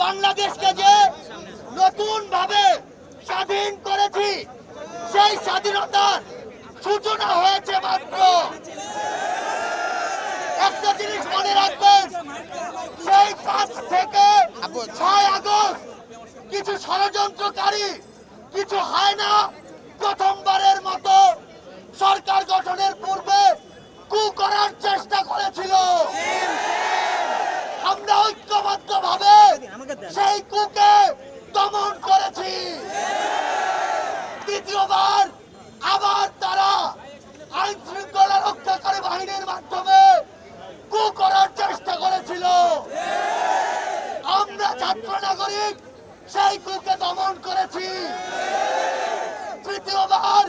বাংলাদেশকে যে নতুন ভাবে স্বাধীন করেছি সেই স্বাধীনতার সূচনা হয়েছে মাত্র। একটা জিনিস মনে রাখবেন, সেই পাঁচ থেকে ছয় আগস্ট কিছু ষড়যন্ত্রকারী, কিছু হয় না প্রথমবারের মতো সরকার গঠনের পূর্বে কু করার চেষ্টা করেছিল। আমরা ঐক্যবদ্ধ ভাবে সেই কুকে দমন করেছি। দ্বিতীয়বার আবার তারা আইন শৃঙ্খলা রক্ষাকারী বাহিনীর মাধ্যমে কু করার চেষ্টা করেছিল আমরা ছাত্র নাগরিক, সেই কুকে দমন করেছি। তৃতীয়বার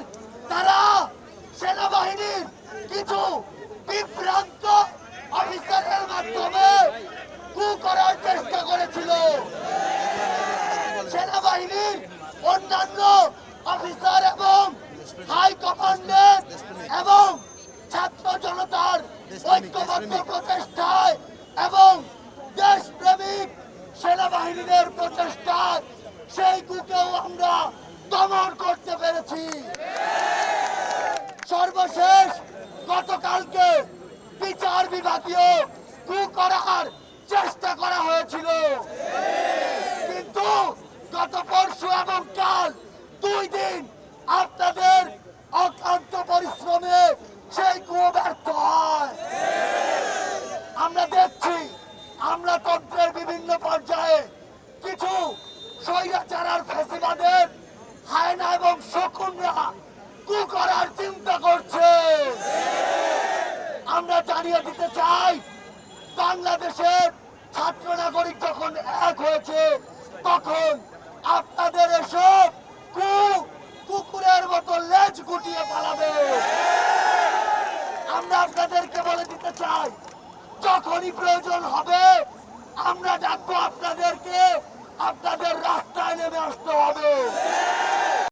তারা সেনাবাহিনীর কিছু বিভ্রান্ত অফিসারের মাধ্যমে কু করার চেষ্টা করেছিল। সেনাবাহিনীর অন্যান্য অফিসার এবং হাই কমান্ডের এবং ছাত্র জনতার ঐক্যবদ্ধ প্রচেষ্টায় এবং সেনাবাহিনীদের প্রচেষ্টায় সেই কুকেও আমরা দমন করতে পেরেছি। সর্বশেষ গতকালকে বিচার বিভাগীয় কু করার বিভিন্ন পর্যায়ে কিছু স্বৈরাচার ফেসিবাদের হায়না এবং শকুনরা কু করার চিন্তা করছে। আমরা জানিয়ে দিতে চাই, বাংলাদেশের ছাত্র নাগরিক যখন এক হয়েছে, তখন আপনাদের এসব কু কুকুরের মতো লেজ গুটিয়ে পালাবে। আমরা আপনাদেরকে বলে দিতে চাই, যখনই প্রয়োজন হবে আমরা ডাকবো আপনাদেরকে। আপনাদের রাস্তায় নেমে আসতে হবে।